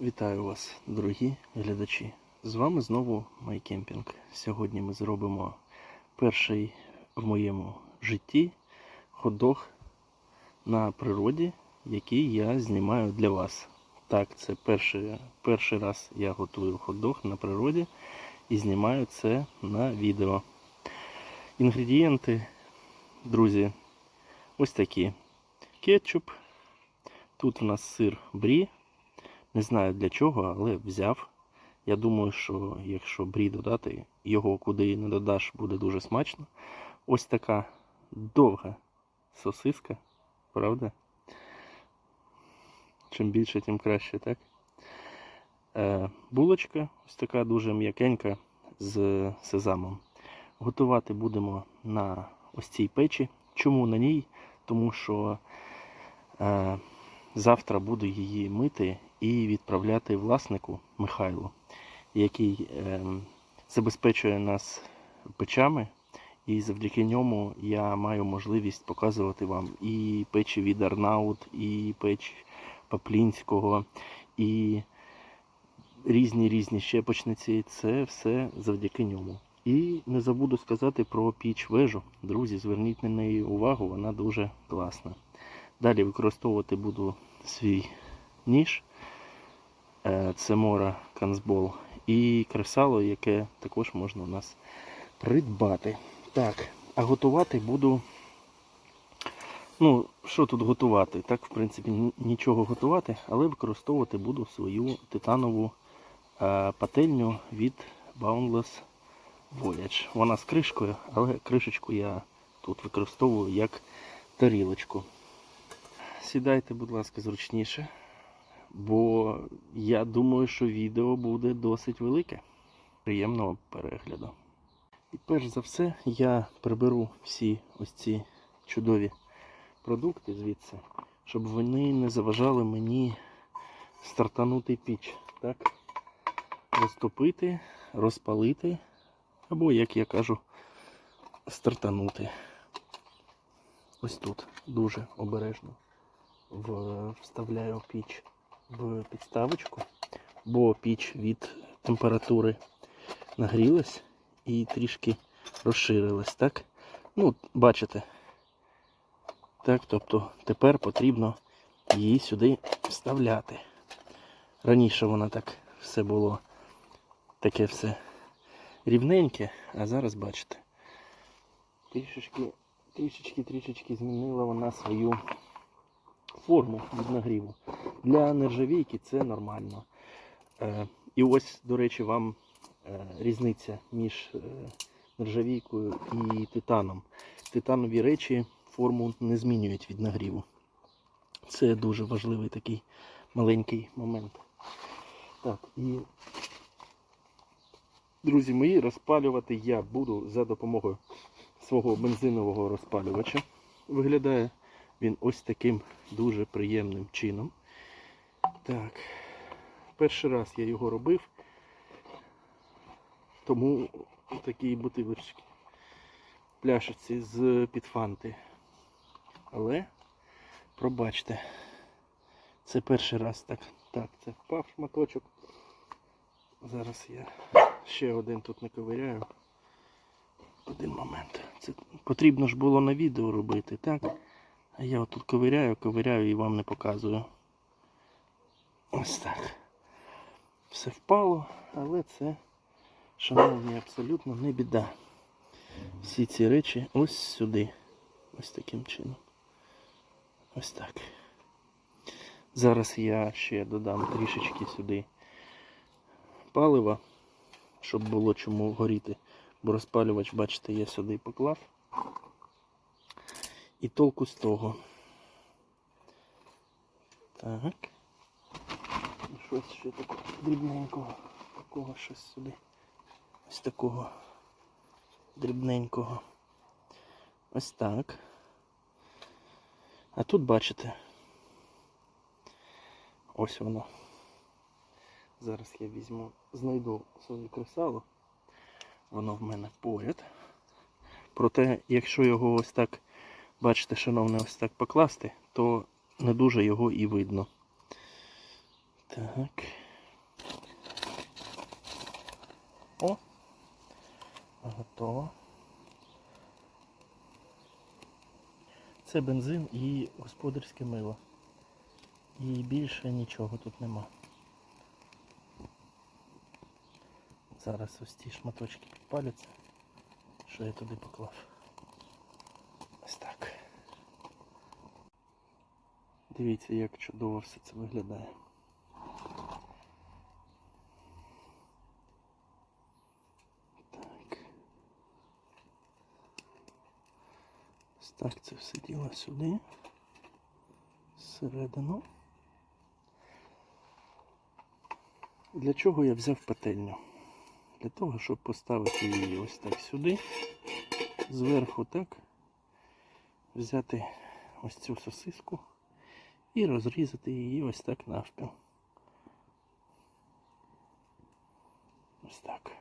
Вітаю вас, дорогі глядачі. З вами знову Майкемпінг. Сьогодні ми зробимо перший в моєму житті ходох на природі, який я знімаю для вас. Так, це перший, перший раз я готую ходох на природі і знімаю це на відео. Інгредієнти, друзі, ось такі: кетчуп. Тут у нас сир брі. Не знаю для чого, але взяв. Я думаю, що якщо брі додати, його куди не додаш, буде дуже смачно. Ось така довга сосиска, правда? Чим більше, тим краще, так? Е, булочка ось така дуже м'якенька з сезамом. Готувати будемо на ось цій печі. Чому на ній? Тому що е, завтра буду її мити і відправляти власнику Михайлу, який е, забезпечує нас печами. І завдяки ньому я маю можливість показувати вам і печі від Арнаут, і печ Паплінського, і різні різні щепочниці. Це все завдяки ньому. І не забуду сказати про піч вежу. Друзі, зверніть на неї увагу, вона дуже класна. Далі використовувати буду свій ніж. Е, Це мора канцбол. І кресало, яке також можна у нас придбати. Так, а готувати буду. Ну, що тут готувати? Так, в принципі, нічого готувати, але використовувати буду свою титанову е, пательню від Boundless Voyage. Вона з кришкою, але кришечку я тут використовую як тарілочку. Сідайте, будь ласка, зручніше, бо я думаю, що відео буде досить велике. Приємного перегляду. І перш за все я приберу всі ось ці чудові продукти звідси, щоб вони не заважали мені стартанути піч. Так? Розтопити, розпалити, або, як я кажу, стартанути. Ось тут дуже обережно вставляю піч в підставочку, бо піч від температури нагрілась і трішки розширилась, так? Ну, бачите. Так, тобто тепер потрібно її сюди вставляти. Раніше вона так все було таке все рівненьке, а зараз бачите. Трішечки, трішечки, трішечки змінила вона свою форму від нагріву. Для нержавійки це нормально. Е, і ось, до речі, вам е, різниця між е, нержавійкою і титаном. Титанові речі форму не змінюють від нагріву. Це дуже важливий такий маленький момент. Так, і друзі мої, розпалювати я буду за допомогою свого бензинового розпалювача. Виглядає він ось таким дуже приємним чином. Так, перший раз я його робив, тому такі бутилочки, пляшечці з під фанти. Але пробачте, це перший раз так. Так, це впав шматочок. Зараз я ще один тут не ковиряю. Один момент. Це потрібно ж було на відео робити, так? Я отут ковиряю, ковиряю і вам не показую. Ось так. Все впало, але це, шановні, абсолютно не біда. Всі ці речі ось сюди. Ось таким чином. Ось так. Зараз я ще додам трішечки сюди палива, щоб було чому горіти. Бо розпалювач, бачите, я сюди поклав. І толку з того. Так. Щось ще такого дрібненького. Такого щось сюди. Ось такого дрібненького. Ось так. А тут бачите. Ось воно. Зараз я візьму, знайду своє кресало. Воно в мене поряд. Проте, якщо його ось так, бачите, шановне, ось так покласти, то не дуже його і видно. Так. О! Готово. Це бензин і господарське мило. І більше нічого тут нема. Зараз ось ці шматочки підпаляться, що я туди поклав. Дивіться, як чудово все це виглядає. Так. Ось так це все діло сюди. Всередину. Для чого я взяв пательню? Для того, щоб поставити її ось так сюди, зверху так, взяти ось цю сосиску і розрізати її ось так навпіл. Ось так.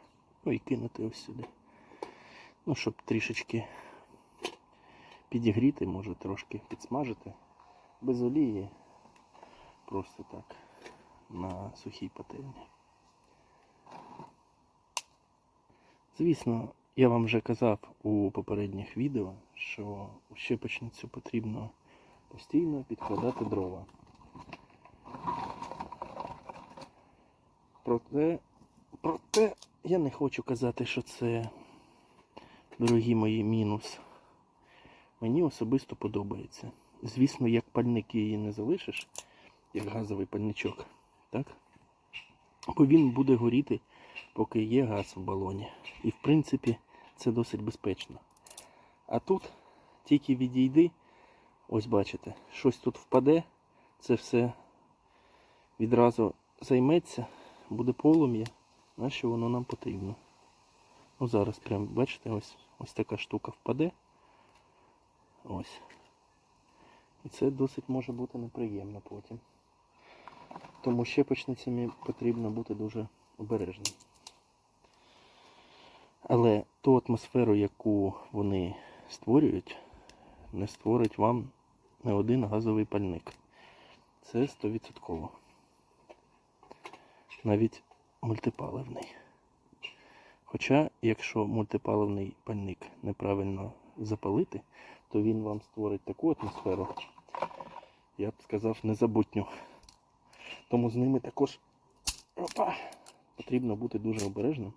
І кинути ось сюди. Ну, щоб трішечки підігріти, може трошки підсмажити. Без олії. Просто так. На сухій пательні. Звісно, я вам вже казав у попередніх відео, що у щепочницю потрібно постійно підкладати дрова. Проте, проте я не хочу казати, що це, дорогі мої, мінус. Мені особисто подобається. Звісно, як пальник її не залишиш, як газовий пальничок, так? Бо він буде горіти, поки є газ в балоні. І в принципі це досить безпечно. А тут тільки відійди, ось бачите, щось тут впаде, це все відразу займеться, буде полум'я, на що воно нам потрібно. Ну зараз прям, бачите, ось, ось така штука впаде. Ось. І це досить може бути неприємно потім. Тому щепочницями потрібно бути дуже обережним. Але ту атмосферу, яку вони створюють, не створить вам не один газовий пальник. Це 100%. Навіть мультипаливний. Хоча, якщо мультипаливний пальник неправильно запалити, то він вам створить таку атмосферу, я б сказав, незабутню. Тому з ними також опа, потрібно бути дуже обережним.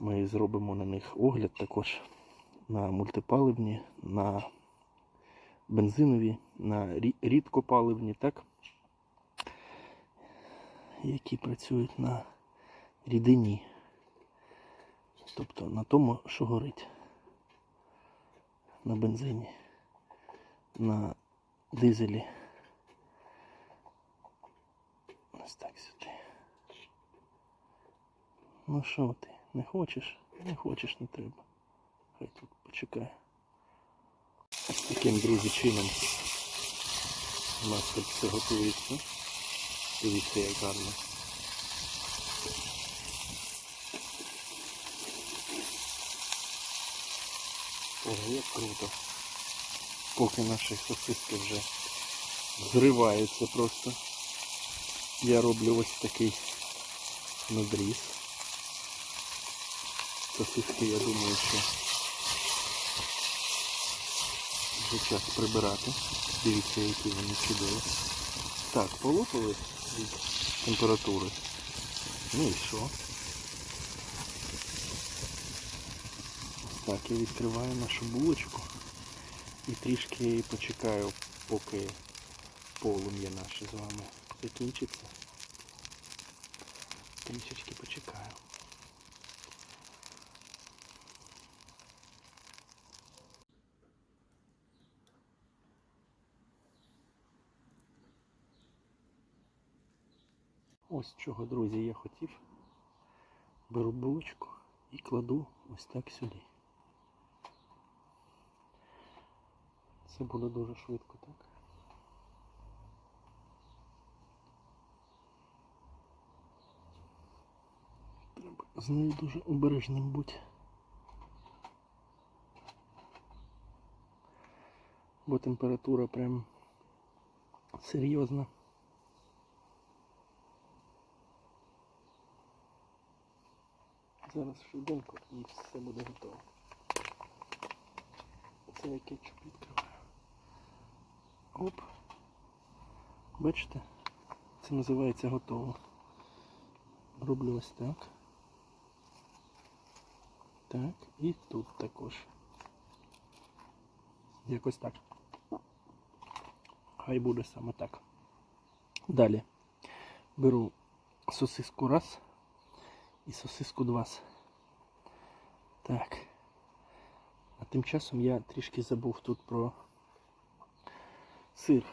Ми зробимо на них огляд також на мультипаливні, на бензинові, на рі- рідкопаливні, так? які працюють на рідині. Тобто на тому, що горить. На бензині, на дизелі. Ось так сюди. Ну що ти, не хочеш? Не хочеш, не треба. Хай тут почекає. Таким, друзі, чином у нас тут все готується. Дивіться, як гарно. Ого, як круто. Поки наші сосиски вже зриваються просто. Я роблю ось такий надріз. Сосиски, я думаю, що вже прибирати. Дивіться, які вони чудові. Так, полопали від температури. Ну і що? Так, я відкриваю нашу булочку і трішки почекаю, поки полум'я наше з вами закінчиться. Трішечки почекаю. Ось чого, друзі, я хотів. Беру булочку і кладу ось так сюди. Це буде дуже швидко, так? Треба з нею дуже обережним бути. Бо температура прям серйозна. Зараз швиденько і все буде готово. Це я кетчуп відкриваю. Оп. Бачите? Це називається готово. Роблю ось так. Так, і тут також. Якось так. Хай буде саме так. Далі беру сосиску раз і сосиску два. Так. А тим часом я трішки забув тут про сир.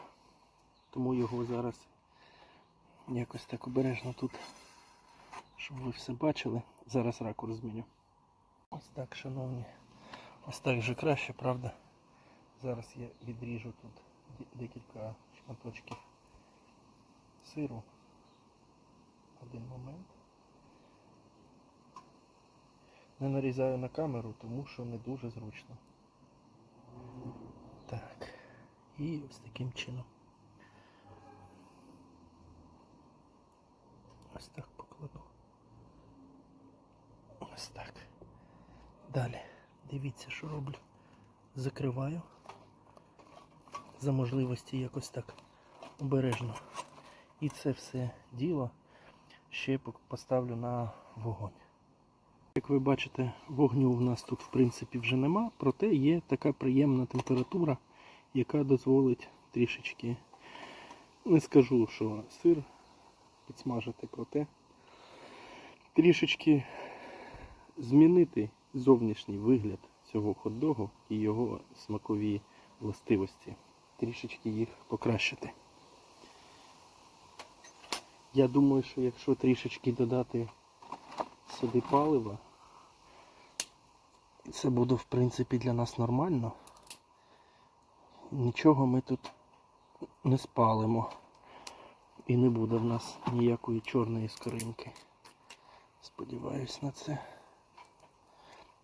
Тому його зараз якось так обережно тут, щоб ви все бачили. Зараз ракурс зміню. Ось так, шановні. Ось так же краще, правда? Зараз я відріжу тут декілька шматочків сиру. Один момент. Не нарізаю на камеру, тому що не дуже зручно. Так. І ось таким чином. Ось так покладу. Ось так. Далі. Дивіться, що роблю. Закриваю. За можливості якось так обережно. І це все діло ще поставлю на вогонь. Як ви бачите, вогню в нас тут в принципі вже нема, проте є така приємна температура, яка дозволить трішечки, не скажу, що сир підсмажити, проте трішечки змінити зовнішній вигляд цього хот-догу і його смакові властивості. Трішечки їх покращити. Я думаю, що якщо трішечки додати сюди палива, це буде в принципі для нас нормально. Нічого ми тут не спалимо. І не буде в нас ніякої чорної скоринки. Сподіваюсь на це.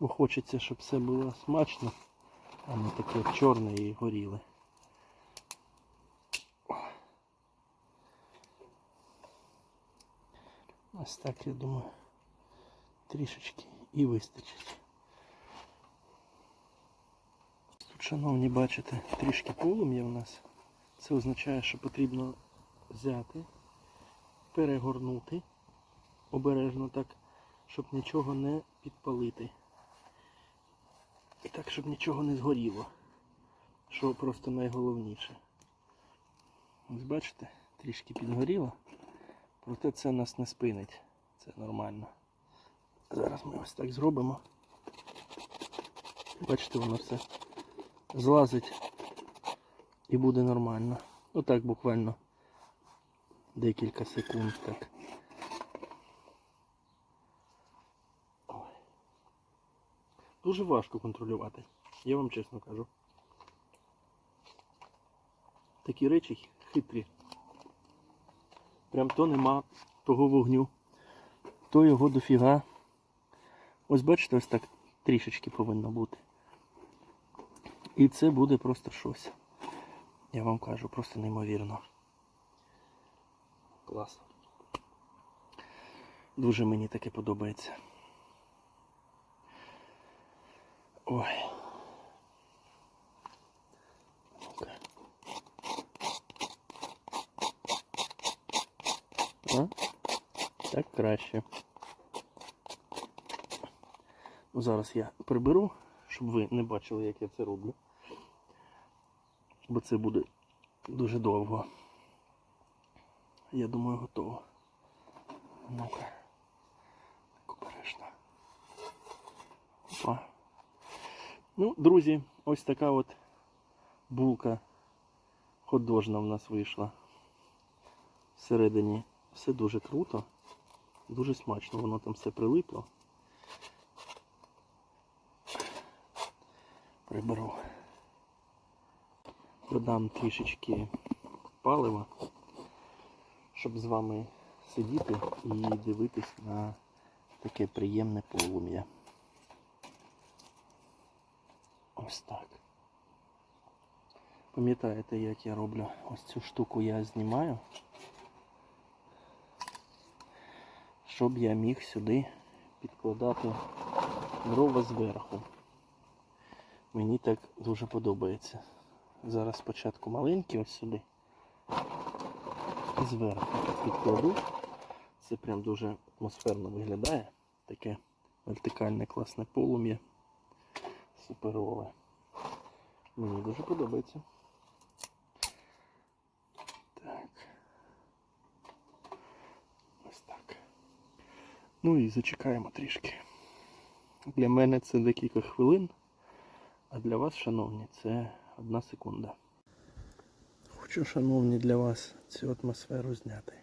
Бо хочеться, щоб все було смачно, а не таке чорне і горіле. Ось так, я думаю, трішечки і вистачить. Тут, шановні, бачите, трішки полум'я в нас. Це означає, що потрібно взяти, перегорнути обережно так, щоб нічого не підпалити. І так, щоб нічого не згоріло. Що просто найголовніше. Ось бачите, трішки підгоріло. Проте це нас не спинить. Це нормально. Зараз ми ось так зробимо. Бачите, воно все злазить і буде нормально. Отак буквально декілька секунд так. Дуже важко контролювати, я вам чесно кажу. Такі речі хитрі. Прям то нема того вогню, то його дофіга. Ось бачите, ось так трішечки повинно бути. І це буде просто щось. Я вам кажу, просто неймовірно. Клас. Дуже мені таке подобається. Ой. А? Так краще. Ну, зараз я приберу, щоб ви не бачили, як я це роблю. Бо це буде дуже довго. Я думаю, готово. Ну-ка. Так обережно. Опа. Ну, друзі, ось така от булка ходожна в нас вийшла. Всередині все дуже круто, дуже смачно, воно там все прилипло. Приберу. Додам трішечки палива, щоб з вами сидіти і дивитись на таке приємне полум'я. Ось так. Пам'ятаєте, як я роблю ось цю штуку я знімаю, щоб я міг сюди підкладати дрова зверху. Мені так дуже подобається. Зараз спочатку маленькі ось сюди. І зверху підкладу. Це прям дуже атмосферно виглядає. Таке вертикальне класне полум'я. Суперове. Мені дуже подобається. Так. Ось так. Ну і зачекаємо трішки. Для мене це декілька хвилин, а для вас, шановні, це одна секунда. Хочу, шановні, для вас цю атмосферу зняти.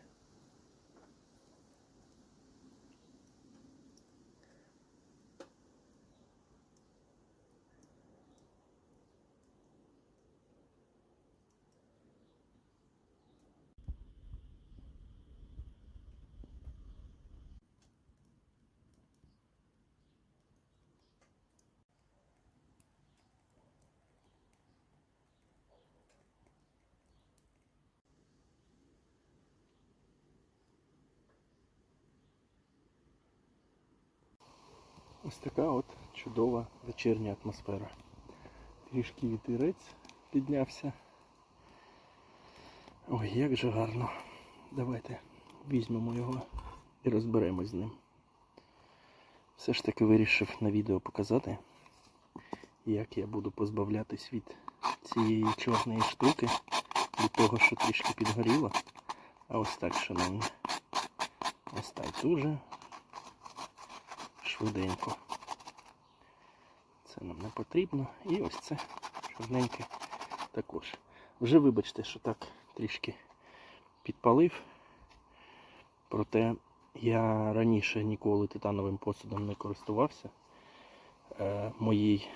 Ось така от чудова вечірня атмосфера. Трішки вітерець піднявся. Ой, як же гарно. Давайте візьмемо його і розберемось з ним. Все ж таки вирішив на відео показати, як я буду позбавлятись від цієї чорної штуки, від того, що трішки підгоріло. А ось так, шановні. Ось так дуже швиденько. Це нам не потрібно. І ось це чорненьке також. Вже вибачте, що так трішки підпалив. Проте я раніше ніколи титановим посудом не користувався. Е, моїй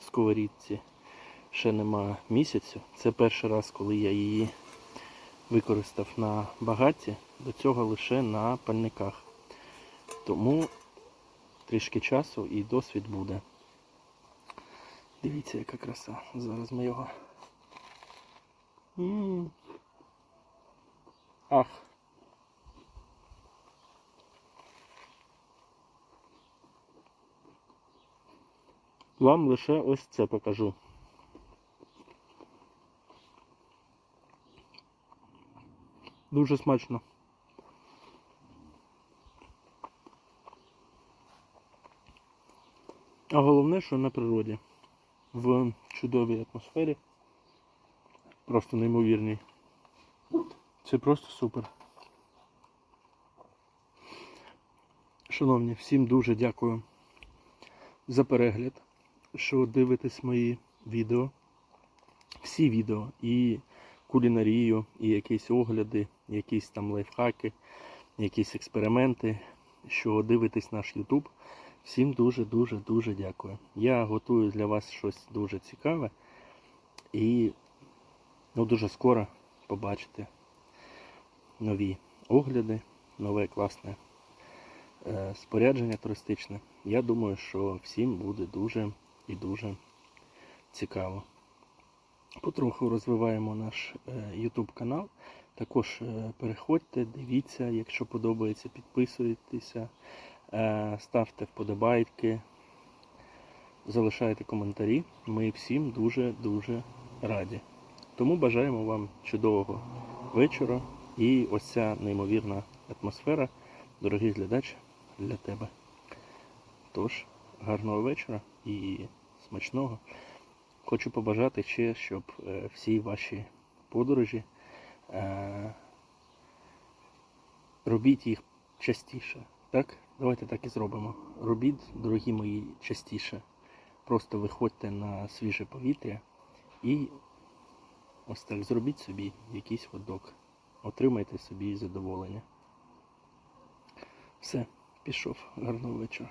сковорідці ще нема місяцю. Це перший раз, коли я її використав на багатті, до цього лише на пальниках. Тому трішки часу і досвід буде. Дивіться, яка краса. Зараз ми його. М. Ах. Вам лише ось це покажу. Дуже смачно. А головне, що на природі. В чудовій атмосфері. Просто неймовірній. Це просто супер. Шановні, всім дуже дякую за перегляд, що дивитесь мої відео. Всі відео і кулінарію, і якісь огляди, якісь там лайфхаки, якісь експерименти, що дивитесь наш YouTube. Всім дуже-дуже дуже дякую. Я готую для вас щось дуже цікаве і ну, дуже скоро побачите нові огляди, нове класне е, спорядження туристичне. Я думаю, що всім буде дуже і дуже цікаво. Потроху розвиваємо наш е, YouTube канал. Також е, переходьте, дивіться, якщо подобається, підписуйтеся. Е, ставте вподобайки, залишайте коментарі. Ми всім дуже-дуже раді. Тому бажаємо вам чудового вечора і ось ця неймовірна атмосфера, дорогий глядач, для тебе. Тож, гарного вечора і смачного. Хочу побажати ще, щоб е, всі ваші подорожі е, робіть їх частіше. Так? Давайте так і зробимо. Робіть, дорогі мої, частіше. Просто виходьте на свіже повітря і ось так зробіть собі якийсь ходок. Отримайте собі задоволення. Все, пішов. Гарного вечора.